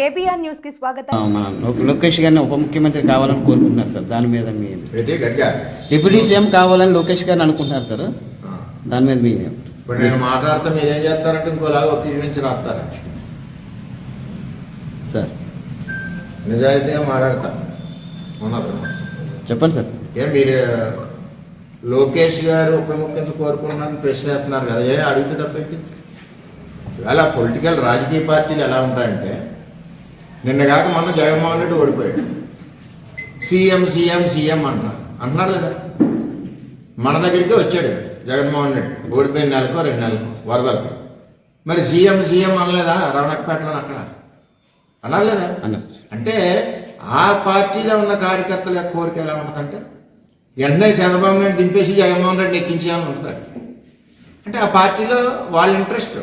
KBR న్యూస్కి స్వాగతం. లోకేష్ గారిని ఉప ముఖ్యమంత్రి కావాలని కోరుకుంటున్నారు సార్. దాని మీద మీ ఏంటి? గట్టిగా? డిప్యూటీ సీఎం కావాలని లోకేష్ గారిని అనుకుంటున్నారు సార్. దాని మీద మీ ఇప్పుడు నేను మాట్లాడితే మీరు ఏం చేస్తారంటే ఇంకోలాగా నుంచి రాస్తారు సార్. నిజాయితీగా మాట్లాడతా. చెప్పండి సార్. ఏం మీరు లోకేష్ గారు ఉప ముఖ్యమంత్రి కోరుకుంటున్నారని ప్రశ్న వేస్తున్నారు కదా. ఏ అడిగితే తప్పేంటి ఇవాళ పొలిటికల్ రాజకీయ పార్టీలు ఎలా ఉంటాయంటే నిన్న కాక మొన్న జగన్మోహన్ రెడ్డి ఓడిపోయాడు. సీఎం సీఎం సీఎం అన్నారు అంటున్నారు లేదా మన దగ్గరికి వచ్చాడు జగన్మోహన్ రెడ్డి. ఓడిపోయిన నెలకో రెండు నెలలకు వరదలకు మరి సీఎం సీఎం అనలేదా? రమణకపేటలో అక్కడ. అన్నారు లేదా అన్నారు సార్. అంటే ఆ పార్టీలో ఉన్న కార్యకర్తల యొక్క కోరిక ఎలా ఉంటుందంటే వెంటనే చంద్రబాబు నాయుడు దింపేసి జగన్మోహన్ రెడ్డి ఎక్కించేయాలని ఉంటుంది అంటే ఆ పార్టీలో వాళ్ళ ఇంట్రెస్ట్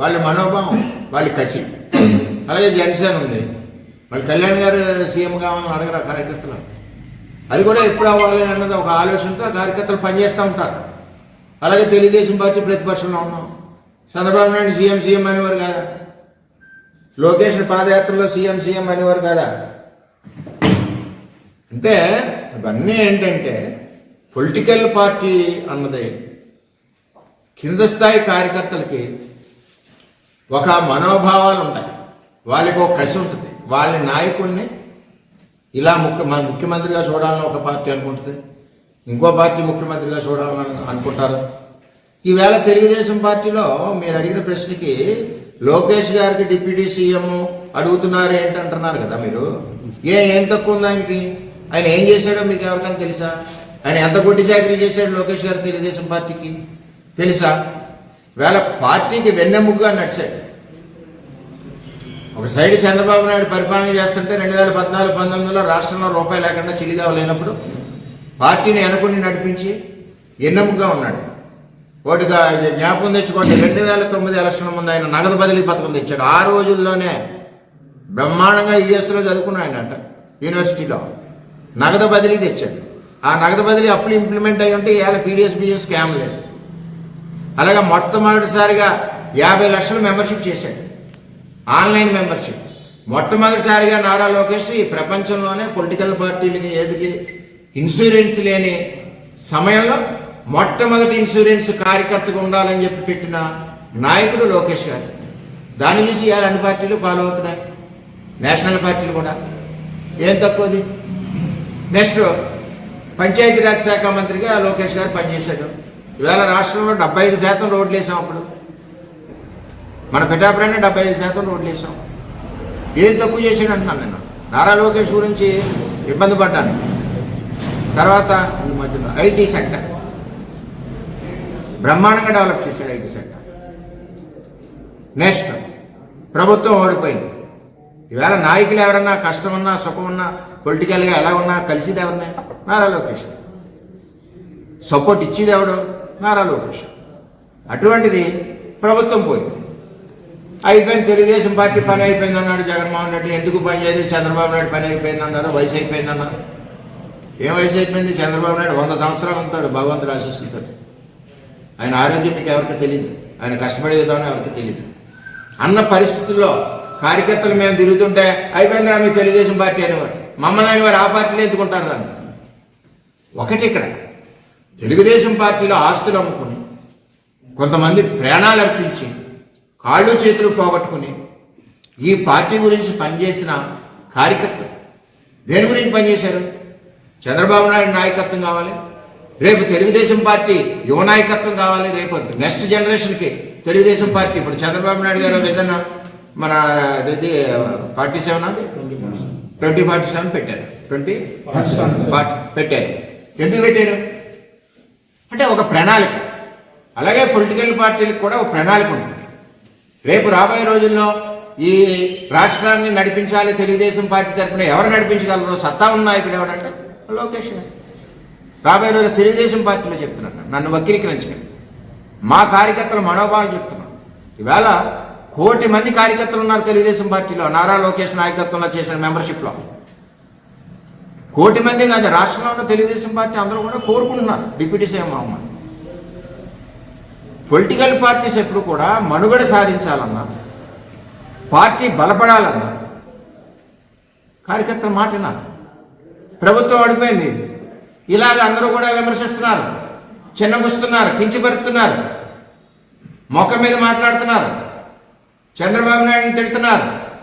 వాళ్ళ మనోభావం వాళ్ళ కసి. అలాగే జనసేన ఉంది. మళ్ళీ కళ్యాణ్ గారు సీఎం కావాలని అడగరు ఆ కార్యకర్తలు? అది కూడా ఎప్పుడు అవ్వాలి అన్నది ఒక ఆలోచనతో కార్యకర్తలు పనిచేస్తూ ఉంటారు. అలాగే తెలుగుదేశం పార్టీ ప్రతిపక్షంలో ఉన్నాం. చంద్రబాబు నాయుడు సీఎం సీఎం అనేవారు కాదా? లోకేష్ పాదయాత్రలో సీఎం సీఎం అనేవారు కదా? అంటే ఇవన్నీ ఏంటంటే పొలిటికల్ పార్టీ అన్నది. కింద స్థాయి కార్యకర్తలకి ఒక మనోభావాలు ఉంటాయి. వాళ్ళకి ఒక కసి ఉంటుంది. వాళ్ళ నాయకుడిని ఇలా ముఖ్య మన ముఖ్యమంత్రిగా చూడాలని ఒక పార్టీ అనుకుంటుంది. ఇంకో పార్టీ ముఖ్యమంత్రిగా చూడాలని అనుకుంటారు. ఈవేళ తెలుగుదేశం పార్టీలో మీరు అడిగిన ప్రశ్నకి లోకేష్ గారికి డిప్యూటీ సీఎం అడుగుతున్నారు ఏంటంటున్నారు కదా మీరు? ఏ ఏం తక్కువ ఉంది ఆయనకి? ఆయన ఏం చేశాడో మీకు ఎవరికైనా తెలుసా? ఆయన ఎంత గుడ్డి చాకరీ చేశాడు లోకేష్ గారు తెలుగుదేశం పార్టీకి? తెలుసా? వేళ పార్టీకి వెన్నెముగ్గా నడిచాడు. ఒక సైడ్ చంద్రబాబు నాయుడు పరిపాలన చేస్తుంటే రెండు వేల పద్నాలుగు పంతొమ్మిదిలో రాష్ట్రంలో రూపాయి లేకుండా చిలిగా లేనప్పుడు పార్టీని వెనకుని నడిపించి ఎన్నెముగ్గా ఉన్నాడు. ఒకటిగా జ్ఞాపకం తెచ్చుకోండి రెండు వేల తొమ్మిది ఎలక్షన్ ముందు ఆయన నగదు బదిలీ పథకం తెచ్చాడు. ఆ రోజుల్లోనే బ్రహ్మాండంగా యుఎస్లో చదువుకున్నాడు అంట యూనివర్సిటీలో. నగదు బదిలీ తెచ్చాడు. ఆ నగదు బదిలీ అప్పులు ఇంప్లిమెంట్ అయ్యి ఉంటే ఇవాళ పీడిఎస్ బిఎస్ స్కామ్ లేదు. అలాగే మొట్టమొదటిసారిగా యాభై లక్షలు మెంబర్షిప్ చేశాడు. Online membership. మొట్టమొదటిసారిగా నారా లోకేష్ ఈ ప్రపంచంలోనే పొలిటికల్ పార్టీలకి ఏదికి ఇన్సూరెన్స్ లేని సమయంలో మొట్టమొదటి ఇన్సూరెన్స్ కార్యకర్తగా ఉండాలని చెప్పి పెట్టిన నాయకుడు లోకేష్ గారు. దాన్ని చూసి ఇవాళ అన్ని పార్టీలు ఫాలో అవుతున్నాయి. నేషనల్ పార్టీలు కూడా. ఏం తక్కువది? నెక్స్ట్ పంచాయతీరాజ్ శాఖ మంత్రిగా లోకేష్ గారు పనిచేశాడు. ఇవాళ రాష్ట్రంలో డెబ్బై ఐదు శాతం రోడ్లు వేసాం అప్పుడు. మన పిఠాపురాన్ని డెబ్బై ఐదు శాతం రోడ్లు వేసాం. ఏం తక్కువ చేశాడు అంటున్నాను నేను. నారా లోకేష్ గురించి ఇబ్బంది పడ్డాను. తర్వాత ఈ మధ్యలో ఐటీ సెక్టర్. బ్రహ్మాండంగా డెవలప్ చేశాడు ఐటీ సెక్టర్. నెక్స్ట్ ప్రభుత్వం ఓడిపోయింది. ఈవేళ నాయకులు ఎవరన్నా కష్టం ఉన్నా సుఖం ఉన్నా పొలిటికల్గా ఎలా ఉన్నా కలిసిది ఎవరిని? నారా లోకేష్. సపోర్ట్ ఇచ్చేది ఎవడం? నారా లోకేష్. అటువంటిది ప్రభుత్వం పోయింది. అయిపోయింది తెలుగుదేశం పార్టీ పని అయిపోయింది అన్నాడు జగన్మోహన్ రెడ్డి. ఎందుకు పని చేయలేదు? చంద్రబాబు నాయుడు పని అయిపోయింది అన్నారు. వయసు అయిపోయింది అన్నారు. ఏం వయసు అయిపోయింది? చంద్రబాబు నాయుడు వంద సంవత్సరాలు ఉంటాడు భగవంతుడు ఆశిస్తుంటాడు ఆయన ఆరోగ్యం మీకు ఎవరికి తెలియదు ఆయన కష్టపడే విధానం ఎవరికి తెలియదు అన్న పరిస్థితుల్లో కార్యకర్తలు మేము తిరుగుతుంటే అయిపోయిందిరా మీ తెలుగుదేశం పార్టీ అనేవారు. మమ్మల్ని అనేవారు ఆ పార్టీలో ఎత్తుకుంటారు అని ఒకటి ఇక్కడ. తెలుగుదేశం పార్టీలో ఆస్తులు అమ్ముకుని కొంతమంది ప్రాణాలు అర్పించి కాళ్ళు చేతులు పోగొట్టుకుని ఈ పార్టీ గురించి పనిచేసిన కార్యకర్తలు. దేని గురించి పనిచేశారు? చంద్రబాబు నాయుడు నాయకత్వం కావాలి. రేపు తెలుగుదేశం పార్టీ యువ నాయకత్వం కావాలి. రేపు నెక్స్ట్ జనరేషన్కి తెలుగుదేశం పార్టీ. ఇప్పుడు చంద్రబాబు నాయుడు గారు విజన్ మన ఫార్టీ సెవెన్ అది? ట్వంటీ ఫార్టీ సెవెన్ పెట్టారు. ట్వంటీ పెట్టారు. ఎందుకు పెట్టారు? అంటే ఒక ప్రణాళిక. అలాగే పొలిటికల్ పార్టీలకు కూడా ఒక ప్రణాళిక ఉంటుంది. రేపు రాబోయే రోజుల్లో ఈ రాష్ట్రాన్ని నడిపించాలి తెలుగుదేశం పార్టీ తరఫున ఎవరు నడిపించగలరు సత్తా ఉన్న నాయకుడు ఎవరంటే లోకేష్ రాబోయే రోజు తెలుగుదేశం పార్టీలో చెప్తున్నాను నన్ను వక్రీకరించకండి మా కార్యకర్తల మనోభావం చెప్తున్నాను. ఈవేళ కోటి మంది కార్యకర్తలు ఉన్నారు తెలుగుదేశం పార్టీలో. నారా లోకేష్ నాయకత్వంలో చేసిన మెంబర్షిప్లో. కోటి మంది కాదు రాష్ట్రంలో ఉన్న తెలుగుదేశం పార్టీ అందరూ కూడా కోరుకుంటున్నారు. డిప్యూటీ సీఎం అవ్వమని. పొలిటికల్ పార్టీస్ ఎప్పుడు కూడా మనుగడ సాధించాలన్నా పార్టీ బలపడాలన్నా కార్యకర్తల మాట ప్రభుత్వం అడిపోయింది ఇలాగ అందరూ కూడా విమర్శిస్తున్నారు. చిన్నగుస్తున్నారు కించిపరుతున్నారు మొక్క మీద మాట్లాడుతున్నారు. చంద్రబాబు నాయుడుని తిడుతున్నారు.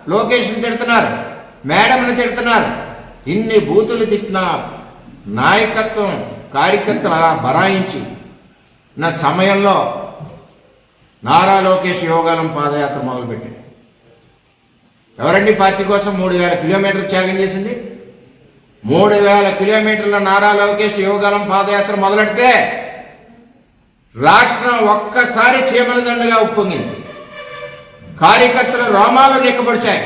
లోకేష్ని తిడుతున్నారు. మేడంని తిడుతున్నారు. ఇన్ని బూతులు తిట్టిన నాయకత్వం కార్యకర్తలు అలా బరాయించి నా సమయంలో నారా లోకేష్ యోగాలం పాదయాత్ర మొదలుపెట్టాడు. ఎవరండి పార్టీ కోసం మూడు వేల కిలోమీటర్లు త్యాగం చేసింది? మూడు వేల కిలోమీటర్ల నారా లోకేష్ యోగాలం పాదయాత్ర మొదలెడితే రాష్ట్రం ఒక్కసారి చీమల దండగా ఉప్పొంగింది. కార్యకర్తల రోమాలు నిక్కబడిచాయి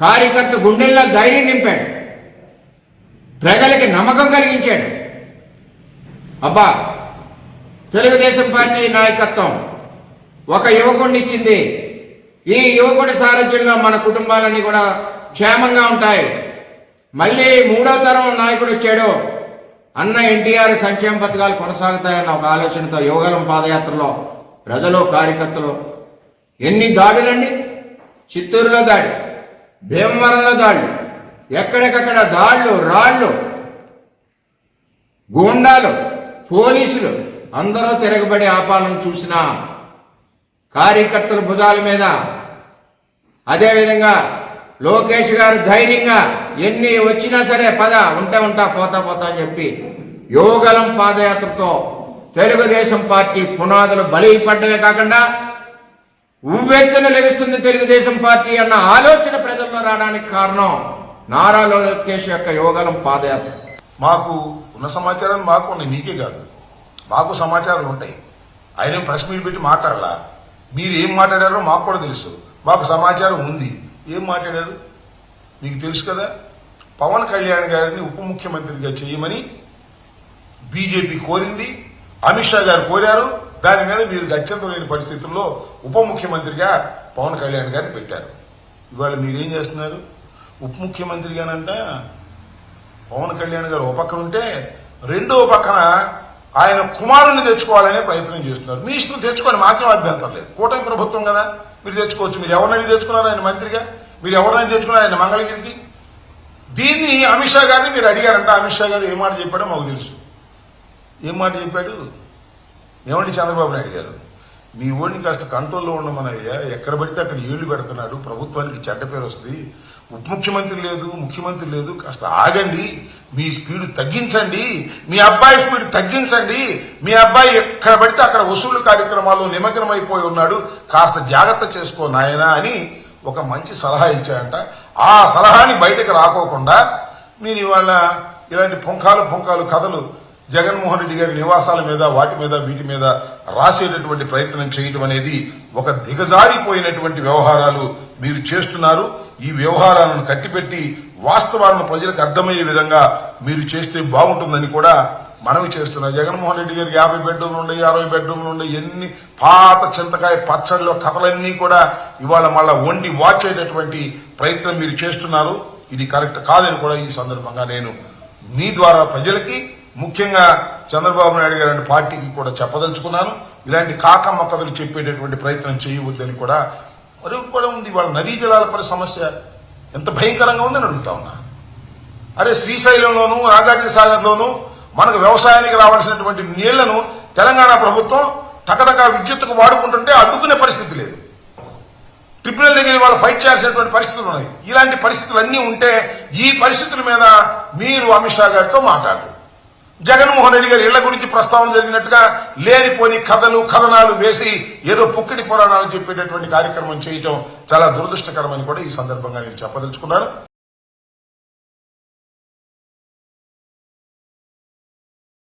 కార్యకర్త గుండెల్లో ధైర్యం నింపాడు. ప్రజలకి నమ్మకం కలిగించాడు. అబ్బా తెలుగుదేశం పార్టీ నాయకత్వం ఒక యువకుడిని ఇచ్చింది. ఈ యువకుడి సారథ్యంలో మన కుటుంబాలన్నీ కూడా క్షేమంగా ఉంటాయి. మళ్ళీ మూడో తరం నాయకుడు వచ్చాడు. అన్న ఎన్టీఆర్ సంక్షేమ పథకాలు కొనసాగుతాయన్న ఒక ఆలోచనతో యోగలం పాదయాత్రలో ప్రజలు కార్యకర్తలు ఎన్ని దాడులండి? చిత్తూరులో దాడి భీమవరంలో దాడులు ఎక్కడికక్కడ దాళ్ళు రాళ్ళు గూండాలు పోలీసులు అందరూ తిరగబడి ఆపాలను చూసినా కార్యకర్తల భుజాల మీద. అదేవిధంగా లోకేష్ గారు ధైర్యంగా ఎన్ని వచ్చినా సరే పద ఉంటా ఉంటా పోతా పోతా అని చెప్పి యోగలం పాదయాత్రతో తెలుగుదేశం పార్టీ పునాదులు బలిపడ్డమే కాకుండా ఉవ్వెత్తున లెగుస్తుంది తెలుగుదేశం పార్టీ అన్న ఆలోచన ప్రజల్లో రావడానికి కారణం నారా లోకేష్ యొక్క యోగలం పాదయాత్ర. మాకు ఉన్న సమాచారం మాకు ఉన్నాయి మీకే కాదు. మాకు సమాచారాలు ఉంటాయి. ఆయన ప్రెస్ మీట్ పెట్టి మాట్లాడలా. మీరు ఏం మాట్లాడారో మాకు కూడా తెలుసు. మాకు సమాచారం ఉంది. ఏం మాట్లాడారు? మీకు తెలుసు కదా? పవన్ కళ్యాణ్ గారిని ఉప ముఖ్యమంత్రిగా చేయమని బీజేపీ కోరింది. అమిత్ షా గారు కోరారు. దాని మీద మీరు గత్యంతరం లేని పరిస్థితుల్లో ఉప ముఖ్యమంత్రిగా పవన్ కళ్యాణ్ గారిని పెట్టారు. ఇవాళ మీరేం చేస్తున్నారు? ఉప ముఖ్యమంత్రిగానంట పవన్ కళ్యాణ్ గారు ఒక పక్కన ఉంటే రెండో పక్కన ఆయన కుమారుని తెచ్చుకోవాలనే ప్రయత్నం చేస్తున్నారు. మీ ఇష్టం తెచ్చుకొని మాకేం అభ్యంతరం లేదు కూటమి ప్రభుత్వం కదా. మీరు తెచ్చుకోవచ్చు. మీరు ఎవరినైనా తెచ్చుకున్నారు ఆయన మంత్రిగా? మీరు ఎవరినైనా తెచ్చుకున్నారు ఆయన మంగళగిరికి? దీన్ని అమిత్ షా గారిని మీరు అడిగారంట. అమిత్ షా గారు ఏ మాట చెప్పాడో మాకు తెలుసు. ఏం మాట చెప్పాడు? ఏమండి చంద్రబాబు నాయుడు గారు? మీ ఓడిని కాస్త కంట్రోల్లో ఉండమనయ్యా. ఎక్కడ పడితే అక్కడ ఏళ్ళు పెడుతున్నాడు. ప్రభుత్వానికి చెడ్డ పేరు వస్తుంది. ఉప ముఖ్యమంత్రి లేదు ముఖ్యమంత్రి లేదు కాస్త ఆగండి. మీ స్పీడ్ తగ్గించండి. మీ అబ్బాయి స్పీడ్ తగ్గించండి. మీ అబ్బాయి ఎక్కడ పడితే అక్కడ వసూలు కార్యక్రమాల్లో నిమగ్నమైపోయి ఉన్నాడు. కాస్త జాగ్రత్త చేసుకో నాయనా అని ఒక మంచి సలహా ఇచ్చాయంట ఆ సలహాని బయటకు రాకోకుండా మీరు ఇవాళ ఇలాంటి పుంఖాలు పుంఖాలు కథలు జగన్మోహన్ రెడ్డి గారి నివాసాల మీద వాటి మీద వీటి మీద రాసేటటువంటి ప్రయత్నం చేయటం అనేది ఒక దిగజారిపోయినటువంటి వ్యవహారాలు మీరు చేస్తున్నారు. ఈ వ్యవహారాలను కట్టిపెట్టి వాస్తవాలను ప్రజలకు అర్థమయ్యే విధంగా మీరు చేస్తే బాగుంటుందని కూడా మనవి చేస్తున్నా జగన్మోహన్ రెడ్డి గారికి యాభై బెడ్రూమ్లు ఉండే అరవై బెడ్రూమ్లు ఉండే ఎన్ని పాత చింతకాయ పచ్చడిలో కథలన్నీ కూడా ఇవాళ మళ్ళా వండి వాచేటటువంటి ప్రయత్నం మీరు చేస్తున్నారు. ఇది కరెక్ట్ కాదని కూడా ఈ సందర్భంగా నేను మీ ద్వారా ప్రజలకి ముఖ్యంగా చంద్రబాబు నాయుడు గారి పార్టీకి కూడా చెప్పదలుచుకున్నాను. ఇలాంటి కాకమ్మ కథలు చెప్పేటటువంటి ప్రయత్నం చేయవద్దని కూడా మరి కూడా ఉంది వాళ్ళ నదీ జలాల పరి సమస్య. ఎంత భయంకరంగా ఉందని అడుగుతా ఉన్నా. అరే శ్రీశైలంలోను నాగార్జున సాగర్లోను మనకు వ్యవసాయానికి రావాల్సినటువంటి నీళ్ళను తెలంగాణ ప్రభుత్వం టకటక విద్యుత్తుకు వాడుకుంటుంటే అడ్డుకునే పరిస్థితి లేదు. ట్రిబ్యునల్ దగ్గర వాళ్ళు ఫైట్ చేయాల్సినటువంటి పరిస్థితులు ఉన్నాయి. ఇలాంటి పరిస్థితులు అన్నీ ఉంటే ఈ పరిస్థితుల మీద మీరు అమిత్ షా గారితో మాట్లాడరు జగన్మోహన్ రెడ్డి గారి ఇళ్ళ గురించి ప్రస్తావన జరిగినట్టుగా లేనిపోని కథలు కథనాలు వేసి ఏదో పుక్కిడి పురాణాలు చెప్పేటటువంటి కార్యక్రమం చేయటం చాలా దురదృష్టకరమని కూడా ఈ సందర్భంగా నేను చెప్పదలుచుకున్నాను.